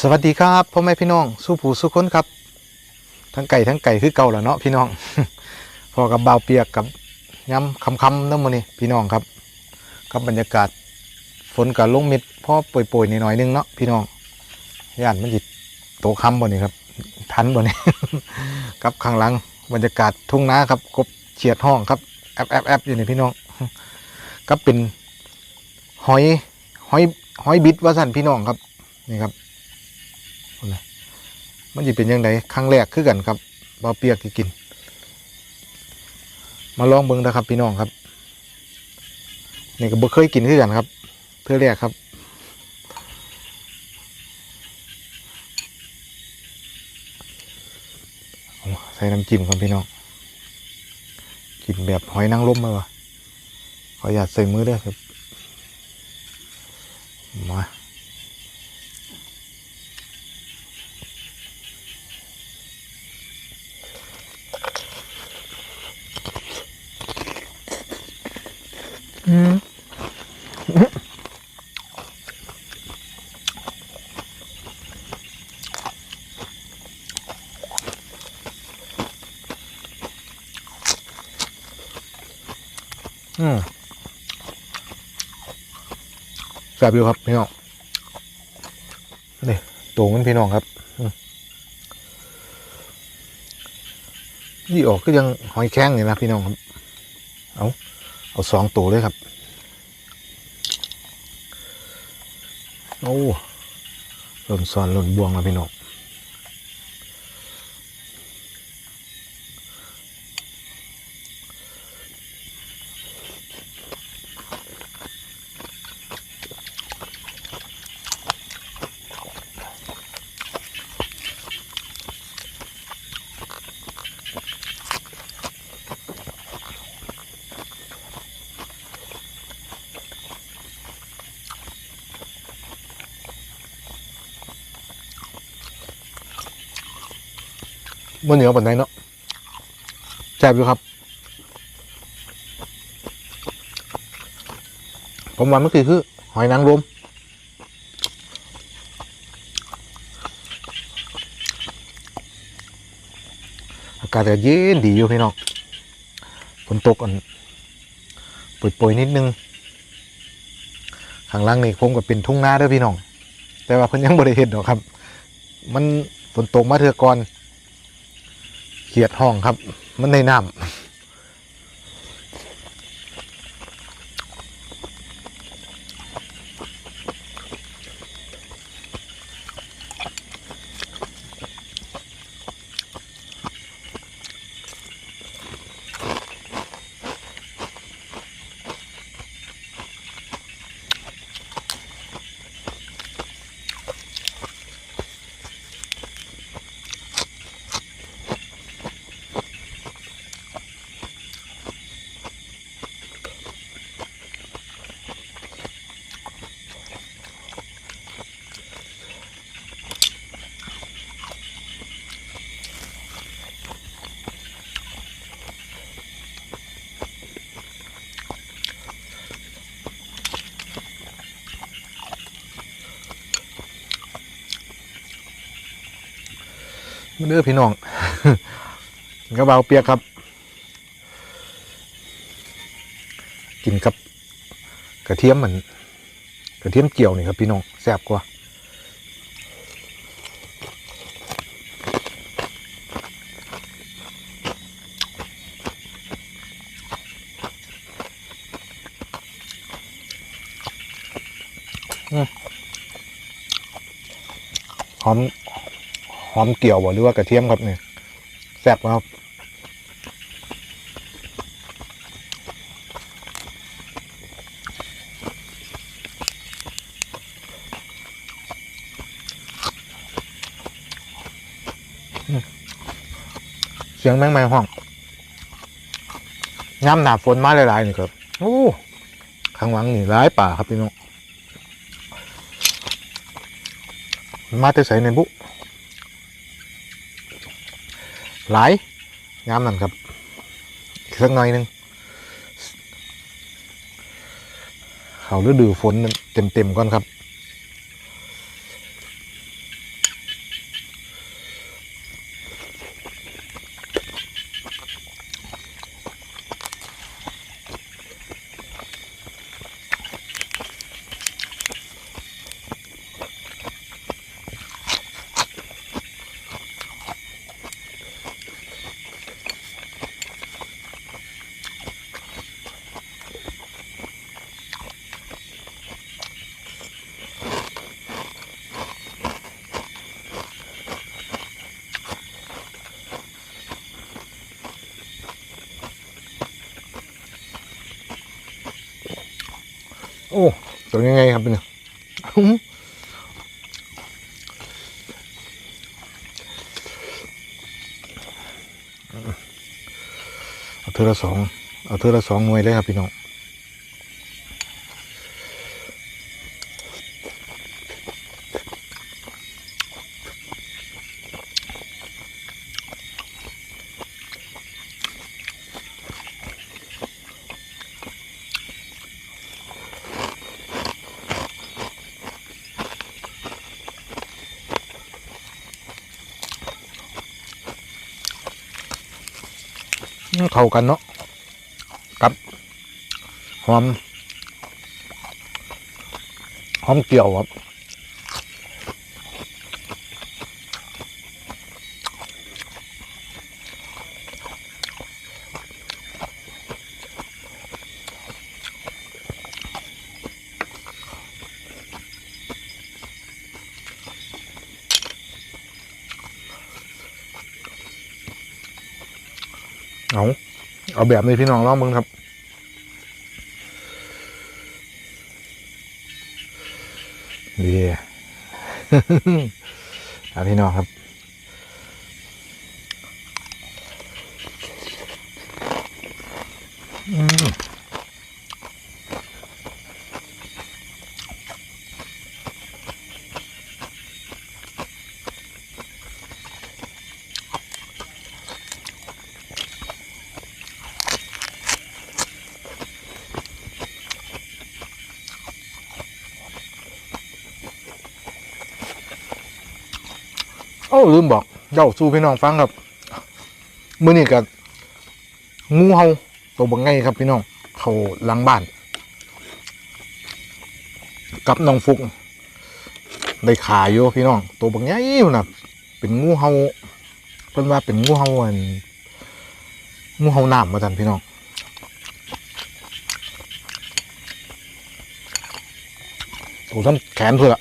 สวัสดีครับพ่อแม่พี่น้องสู้ผู้สู้คนครับ ทั้งไก่ทั้งไก่คือเก่าแล้วเนาะพี่น้องพอกับเบาเปียกกับย้ำคำคำๆน้ำมันนี่พี่น้องครับ กับบรรยากาศฝนกับลงม็ดพ่อป่วยๆนิดหน่อยๆนึงเนาะพี่น้องย่านมันจิตโตคำบ่นี่ครับ ทันบ่นี่กับข้างหลังบรรยากาศทุ่งนาครับกบเฉียดห้องครับแอบแอบแอบอยู่นี่พี่น้องก็เป็นหอยหอยหอยบิดว่าสั่นพี่น้องครับนี่ครับ มันจะเป็นยังไงครั้งแรกคือกันครับบาเปียกกิน มาลองเบิ้งนะครับพี่น้องครับนี่ก็บ่เคยกินคือกันครับเพื่อแรกครับใส่น้ำจิ้มครับพี่น้องกินแบบหอยนางรมมาวะขออยาตใส่มือด้วยครับมา แซ่บอยู่ครับพี่น้องนี่ตัวมันพี่น้องครับยี่ออกก็ยังหอยแข้งอยู่นะพี่น้องครับ เอาเอาสองตัวเลยครับ โอ้หล่นซอนหล่นบวงแล้วพี่น้อง บนเหนือปานไหนเนาะแซ่บอยู่ครับ ผมว่ามันคือคือ หอยนางรมอากาศก็เย็นดีอยู่พี่น้องฝนตกอันป่วยนิดนึงข้างล่างนี่ผมก็เป็นทุ่งนาด้อพี่น้อง แต่ว่าเพิ่นยังบ่ได้เห็นดอกครับ มันฝนตกมาเถื่อก่อน เขียดห้องครับ มันในน้ำ เด้อพี่น้องกระเบาเปียกครับ กินกับกระเทียมเหมือนกระเทียมเจียวนี่ครับพี่น้องแซ่บกว่าหอม อมเกี่ยวบ่หรือว่ากระเทียมครับเนี่ยแซ่บครับเสียงแมงไม้ห้องย่ำหนาฝนมาหลายๆนี่ครับโอ้ข้างหลังนี่ร้ายป่าครับพี่น้องมันมาแต่ใส่ในบุ หลายงามนั่นครับสักหน่อยหนึงเขาฤดูฝนเต็มๆก่อนครับ อ้ ตัวยังไงครับเนี่ยเอาเธอละสองเอาเธอละสองหน่วยเลยครับพี่น้อง เข้ากันเนาะกับหอมหอมเกี่ยวครับ เอาเอาแบบนี้พี่น้องลองมึงครับดีเอาพี่น้องครับ อ้ลืมบอกเจ้าสู้พี่น้องฟังครับมื้อนี้กับงูเห่าตัวบังไงครับพี่น้องเขาหลังบ้าน กับน้องฟุกได้ขาอยู่พี่น้อง ตัวบังไงอยู่นะเป็นงูเห่าเพิ่นว่าเป็นงูเห่าอันงูเห่าน้ำมาทันพี่น้องโอ้ท่านแขนเพื่อละ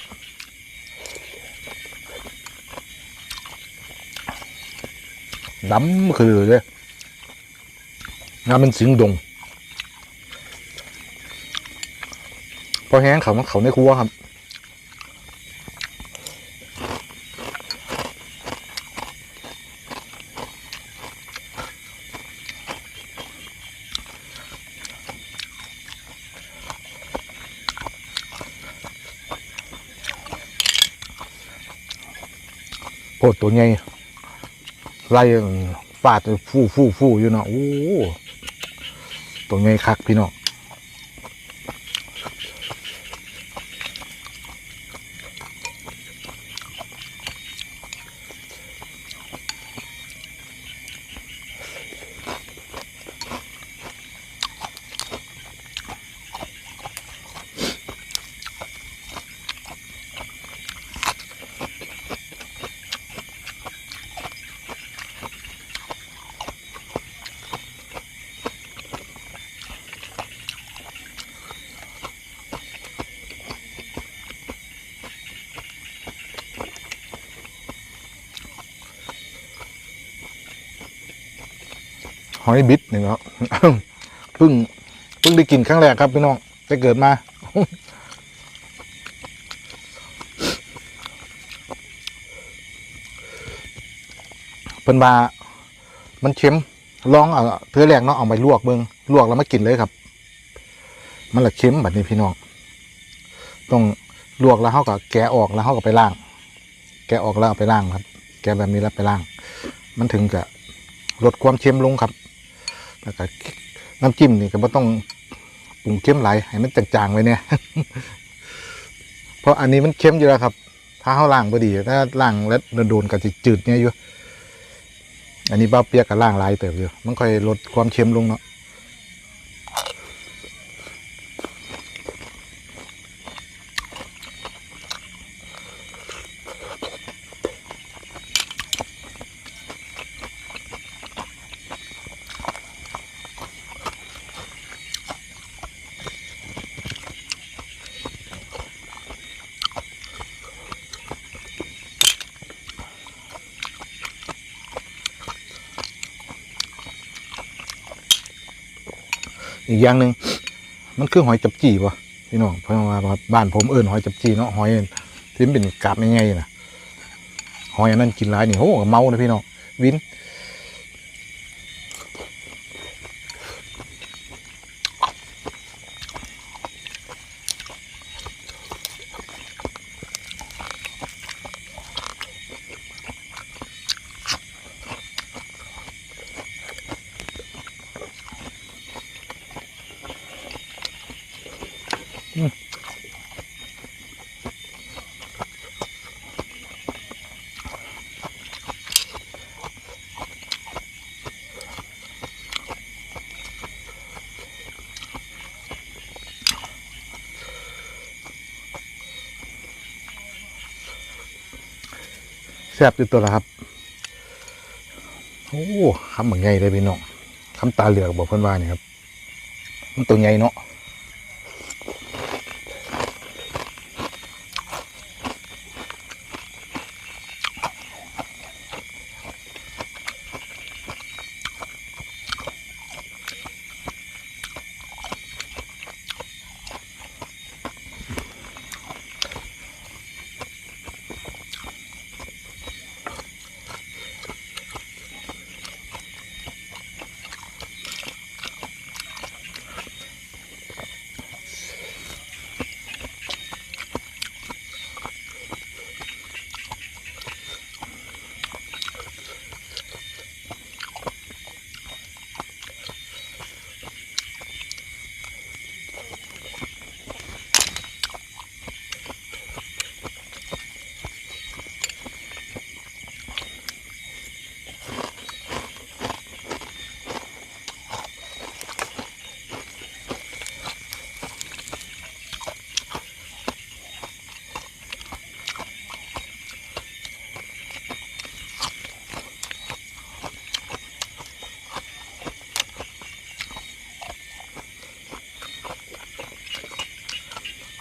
ดำคือเลยงานเป็นสิงดงพอแห้งเขามันเขาในครัวครับโพดตัวใหญ่ ไล่ฟาดฟู่ฟู่ฟู่อยู่เนาะโอ้ตัวใหญ่คักพี่น้อง หอยบิดนี่เนาะเพิ่งเพิ่งได้กินครั้งแรกครับพี่น้องจะเกิดมาเพิ่นว่ามันเค็มลองเอาเทือแรกเนาะเอาไปลวกเบิ่งลวกแล้วมากินเลยครับ มันละเค็มแบบนี้พี่น้องต้องลวกแล้วเขาก็แกะออกแล้วเขาก็ไปล้าง แกะออกแล้วเอาไปล้างครับ แกะแบบนี้แล้วไปล้าง มันถึงจะลดความเค็มลงครับ แล้วก็น้ำจิ้มนี่ก็ไม่ต้องปรุงเค็มหลายให้มันจางๆไว้เนี่ยเพราะอันนี้มันเค็มอยู่แล้วครับ ถ้าเขาล้างพอดี ถ้าล้างแล้วโดนก็จะจืดเนี่ยอยู่ อันนี้บ้าเปียกกับล่างลายเติบอยู่ มันค่อยลดความเค็มลงเนาะ อีกอย่างหนึ่งมันคือหอยจับจี่ปะพี่น้องเพราะว่าบ้านผมเอิ้นหอยจับจีเนาะหอยที่มันเป็นกาบง่ายๆนะหอยอันนั้นกินหลายนี่โหเมาเลยพี่น้องวิน แซ่บอยู่ตัวละครับ โอ้คำเหมือนไงเลยพี่น้องคำตาเหลือกบอกเพื่อนว่านี่ครับ มันตัวใหญ่เนาะ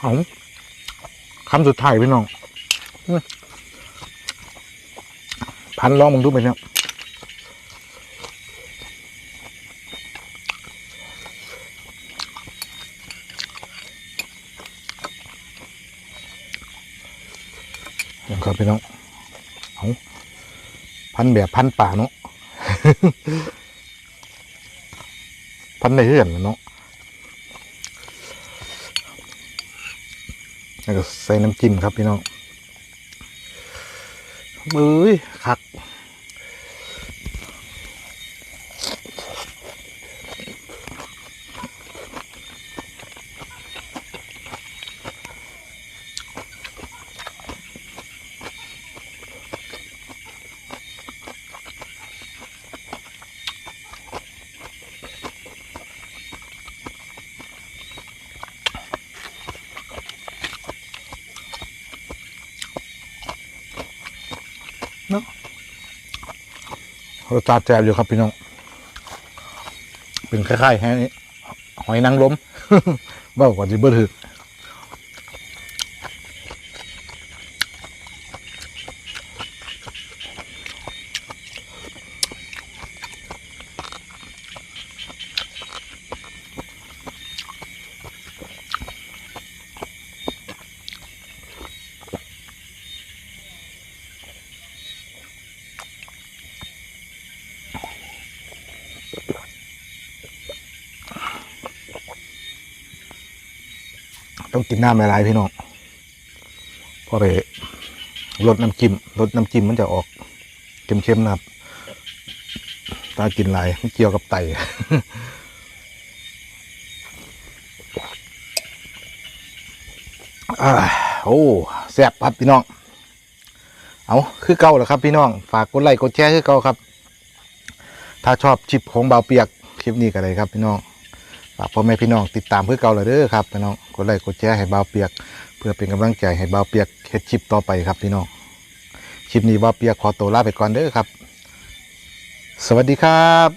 เอา คำสุดท้ายพี่น้องพันลองมึงดูไปเนี่ยอย่างครับพี่น้องเอาพันแบบพันป่าเนาะพันในเฮือนเนาะ แล้วก็ใส่น้ำจิ้มครับพี่น้องเอ้ยคัก รสชาติแจ่บอยู่ครับพี่น้อง เป็นคล้ายๆแฮนี่หอยนางรมเบ้ากว่าจิเบอร์ถือ ต้องกินน้ำหลายๆพี่น้องเพราะไปลดน้ำจิ้มลดน้ำจิ้มมันจะออกเค็มๆนะครับตากินหลายมันเกี่ยวกับไตอ่าโอ้แซ่บครับพี่น้อง เอาคือเก่าแล้วครับพี่น้อง ฝากกดไลค์กดแชร์คือเก่าครับ ถ้าชอบชิปของเบาเปียกคลิปนี้ก็เลยครับพี่น้อง ฝากพ่อแม่พี่น้องติดตามเพื่อเก่าเลยเด้อครับพี่น้อง กดไลค์กดแชร์ให้เบาเปียก เพื่อเป็นกำลังใจให้เบาเปียกเฮ็ดคลิปต่อไปครับพี่น้องคลิปนี้เบาเปียกขอตัวลาไปก่อนเด้อครับ สวัสดีครับ